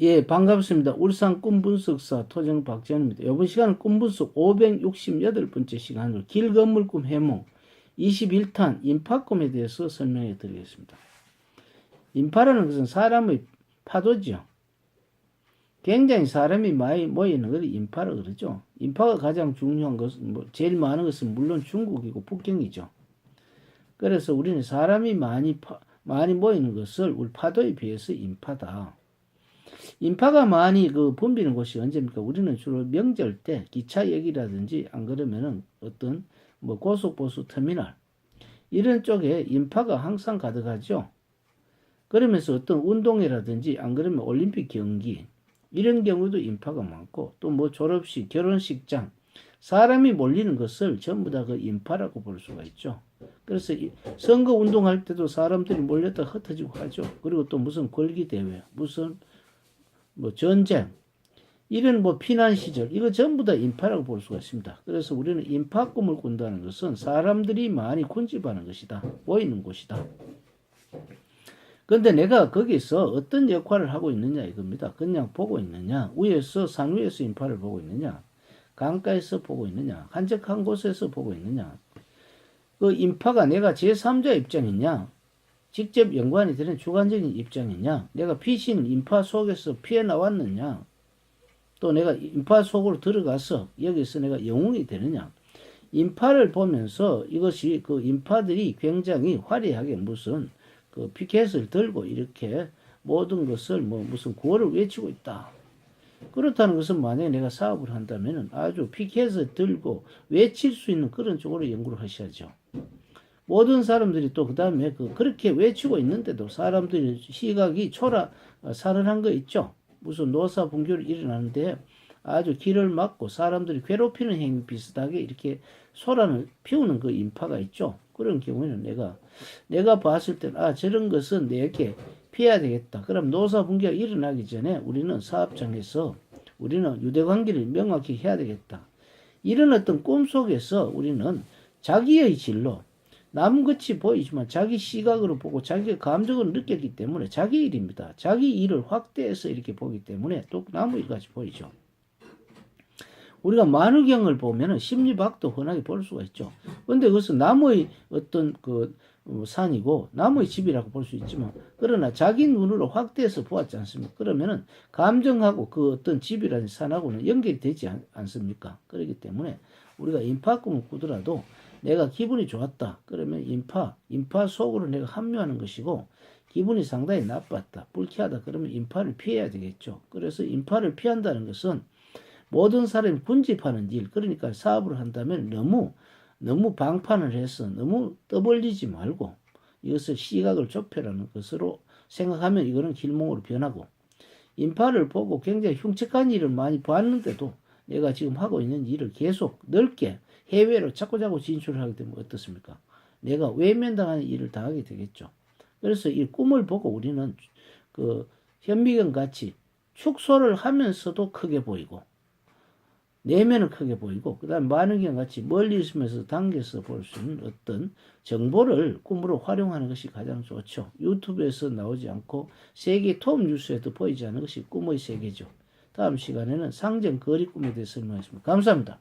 예, 반갑습니다. 울산 꿈분석사 토정 박지현입니다. 이번 시간은 꿈분석 568번째 시간으로 길 건물 꿈 해몽 21탄 인파꿈에 대해서 설명해 드리겠습니다. 인파라는 것은 사람의 파도죠. 굉장히 사람이 많이 모이는 걸 인파라 그러죠. 인파가 가장 중요한 것은 뭐 제일 많은 것은 물론 중국이고 북경이죠. 그래서 우리는 사람이 많이 파, 많이 모이는 것을 우리 파도에 비해서 인파다. 인파가 많이 그 붐비는 곳이 언제입니까? 우리는 주로 명절 때 기차역이라든지 안 그러면은 어떤 뭐 고속버스 터미널 이런 쪽에 인파가 항상 가득하죠. 그러면서 어떤 운동회라든지 안 그러면 올림픽 경기 이런 경우도 인파가 많고 또 뭐 졸업식, 결혼식장 사람이 몰리는 것을 전부 다 그 인파라고 볼 수가 있죠. 그래서 이 선거 운동할 때도 사람들이 몰렸다 흩어지고 하죠. 그리고 또 무슨 걸기 대회, 무슨 뭐 전쟁 이런 뭐 피난 시절 이거 전부 다 인파라고 볼 수가 있습니다. 그래서 우리는 인파 꿈을 꾼다는 것은 사람들이 많이 군집하는 것이다. 보이는 곳이다. 근데 내가 거기서 어떤 역할을 하고 있느냐 이겁니다. 그냥 보고 있느냐, 위에서 산 위에서 인파를 보고 있느냐, 강가에서 보고 있느냐, 한적한 곳에서 보고 있느냐. 그 인파가 내가 제3자 입장이냐, 직접 연관이 되는 주관적인 입장이냐, 내가 피신 인파 속에서 피해 나왔느냐, 또 내가 인파 속으로 들어가서 여기서 내가 영웅이 되느냐. 인파를 보면서 이것이 그 인파들이 굉장히 화려하게 무슨 그 피켓을 들고 이렇게 모든 것을 뭐 무슨 구호를 외치고 있다. 그렇다는 것은 만약에 내가 사업을 한다면 아주 피켓을 들고 외칠 수 있는 그런 쪽으로 연구를 하셔야죠. 모든 사람들이 또 그 다음에 그 그렇게 외치고 있는데도 사람들이 시각이 초라 어, 사른한 거 있죠. 무슨 노사 분교를 일어나는데 아주 길을 막고 사람들이 괴롭히는 행위 비슷하게 이렇게 소란을 피우는 그 인파가 있죠. 그런 경우에는 내가 내가 봤을 때는 아 저런 것은 내게 피해야 되겠다. 그럼 노사 분교가 일어나기 전에 우리는 사업장에서 우리는 유대 관계를 명확히 해야 되겠다. 이런 어떤 꿈 속에서 우리는 자기의 진로 남같이 보이지만 자기 시각으로 보고 자기 감정을 느꼈기 때문에 자기 일입니다. 자기 일을 확대해서 이렇게 보기 때문에 또 나무 일같이 보이죠. 우리가 만우경을 보면은 심리박도 흔하게 볼 수가 있죠. 근데 그것은 나무의 어떤 그 어, 산이고 나무의 집이라고 볼 수 있지만 그러나 자기 눈으로 확대해서 보았지 않습니까? 그러면은 감정하고 그 어떤 집이라는 산하고는 연결이 되지 않, 않습니까? 그렇기 때문에 우리가 인파 꿈을 꾸더라도 내가 기분이 좋았다. 그러면 인파, 인파 속으로 내가 합류하는 것이고 기분이 상당히 나빴다. 불쾌하다. 그러면 인파를 피해야 되겠죠. 그래서 인파를 피한다는 것은 모든 사람이 군집하는 일, 그러니까 사업을 한다면 너무 너무 방판을 해서 너무 떠벌리지 말고 이것을 시각을 좁혀라는 것으로 생각하면 이거는 길몽으로 변하고 인파를 보고 굉장히 흉측한 일을 많이 봤는데도 내가 지금 하고 있는 일을 계속 넓게 해외로 자꾸자꾸 진출을 하게 되면 어떻습니까? 내가 외면당하는 일을 다 하게 되겠죠. 그래서 이 꿈을 보고 우리는 그 현미경 같이 축소를 하면서도 크게 보이고 내면은 크게 보이고 그다음 만원경 같이 멀리 있으면서 당겨서 볼 수 있는 어떤 정보를 꿈으로 활용하는 것이 가장 좋죠. 유튜브에서 나오지 않고 세계 톱 뉴스에도 보이지 않는 것이 꿈의 세계죠. 다음 시간에는 상정 거리 꿈에 대해서 설명하겠습니다. 감사합니다.